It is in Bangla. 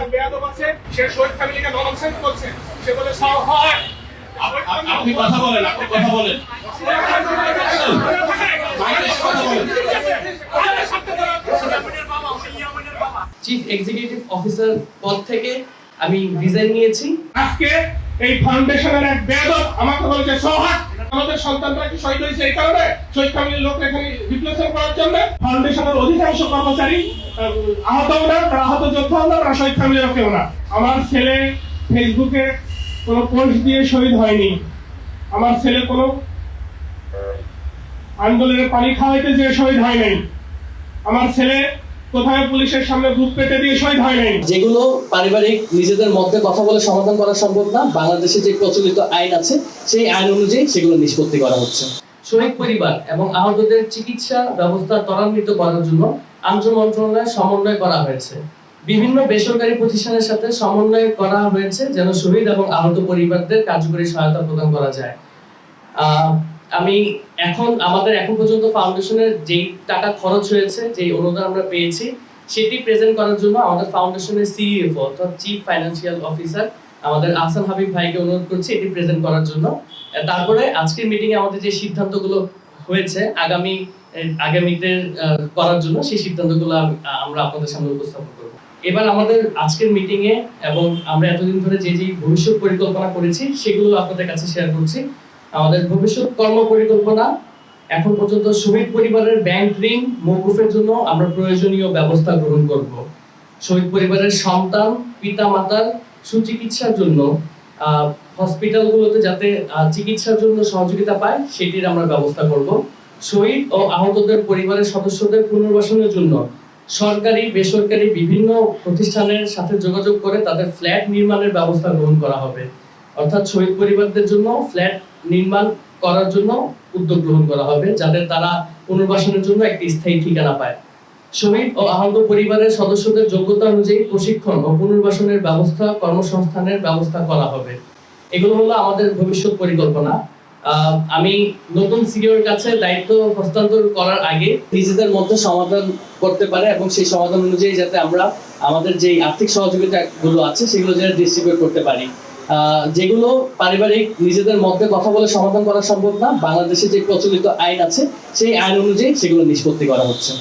একটা বেয়াদব আছে সে শহীদ ফ্যামিলিকে ননসেন্স করছে। সে বলে সব হয়। আপনি কথা বলেন আপনি কথা বলেন। চিফ এক্সিকিউটিভ অফিসার পদ থেকে আমি রিজাইন নিয়েছি। আজকে এই ফাউন্ডেশনের এক বেয়াদব আমাকে বলেছে সোহাগ আমাদের সন্তানরা কি শহীদ হয়েছে এই কারণে? শহীদ ফ্যামিলির লোক এখানে রিপ্লেসমেন্ট করার জন্য ফাউন্ডেশনের অধিকাংশ কর্মচারী আহ, আহতও না তারা আহত যোদ্ধাও না তারা শহীদ ফ্যামিলির কেউ না আমার ছেলে ফেসবুকে কোনো পোস্ট দিয়ে শহীদ হয়নি। আমার ছেলে কোনো আন্দোলনের পানি খাওয়াইতে যে শহীদ হয় নাই। আমার ছেলে কোথায় পুলিশের সামনে বুক পেতে দিয়ে শহীদ হয় নাই? যেগুলো পারিবারিক নিজেদের মধ্যে কথা বলে সমাধান করা সম্ভব না বাংলাদেশে যে প্রচলিত আইন আছে সেই আইন অনুযায়ী সেগুলো নিষ্পত্তি করা হচ্ছে। শহীদ পরিবার এবং আহতদের চিকিৎসা ব্যবস্থা ত্বরান্বিত করার জন্য আন্তঃ মন্ত্রণালয় সমন্বয় করা হয়েছে। বিভিন্ন বেসরকারি প্রতিষ্ঠানের সাথে সমন্বয় করা হয়েছে যেন শহীদ এবং আহত পরিবারদের কার্যকরী সহায়তা প্রদান করা যায়। আহ, আমি এখন, আমাদের এখন পর্যন্ত ফাউন্ডেশনের যেই টাকা খরচ হয়েছে, যেই অনুদান আমরা পেয়েছি, সেটি প্রেজেন্ট করার জন্য আমাদের ফাউন্ডেশনের সিইএফও অর্থাৎ চিফ ফাইন্যান্সিয়াল অফিসার আমাদের আহসান হাবিব ভাইকে অনুরোধ করছি এটি প্রেজেন্ট করার জন্য। তারপরে আজকের মিটিং এ আমাদের যে সিদ্ধান্তগুলো হয়েছে, আগামী আগামীতে করার জন্য সেই সিদ্ধান্তগুলো আমরা আপনাদের সামনে উপস্থাপন করব। এবার আমাদের আজকের মিটিং এ এবং আমরা এতদিন ধরে যে যে ভবিষ্যৎ পরিকল্পনা করেছি, সেগুলো আপনাদের কাছে শেয়ার করছি। আমাদের ভবিষ্যৎ কর্ম পরিকল্পনা এখন পর্যন্ত শহীদ পরিবারের ব্যাংক ঋণ, মৌকুফের জন্য আমরা প্রয়োজনীয় ব্যবস্থা গ্রহণ করব। শহীদ পরিবারের সন্তান পিতা মাতার সুচিকিৎসার জন্য হসপিটালগুলোতে যাতে চিকিৎসার জন্য সহযোগিতা পায়, সেটির আমরা ব্যবস্থা করব। শহীদ ও আহতদের পরিবারের সদস্যদের পুনর্বাসনের জন্য সরকারি, বেসরকারি বিভিন্ন প্রতিষ্ঠানের সাথে যোগাযোগ করে তাদের ফ্ল্যাট নির্মাণের ব্যবস্থা গ্রহণ করা হবে। অর্থাৎ শহীদ পরিবারদের জন্য ফ্ল্যাট নির্মাণ করার জন্য উদ্যোগ গ্রহণ করা হবে, যাতে তারা পুনর্বাসনের জন্য একটি স্থায়ী ঠিকানা পায়। শহীদ ও আহত পরিবারের সদস্যদের যোগ্যতা অনুযায়ী প্রশিক্ষণ ও পুনর্বাসনের ব্যবস্থা কর্মসংস্থানের ব্যবস্থা করা হবে। এগুলো হলো আমাদের ভবিষ্যৎ পরিকল্পনা। আমি নতুন সিনিয়র কাছে দায়িত্ব হস্তান্তর করার আগে নিজেদের মধ্যে সমাধান করতে পারে এবং সেই সমাধান অনুযায়ী যাতে আমরা আমাদের যে আর্থিক সহযোগিতা গুলো আছে, সেগুলো যেন ডিস্ট্রিবিউট করতে পারি। যেগুলো পারিবারিক নিজেদের মধ্যে কথা বলে সমাধান করা সম্ভব না। বাংলাদেশে যে প্রচলিত আইন আছে, সেই আইন অনুযায়ী সেগুলো নিষ্পত্তি করা হচ্ছে।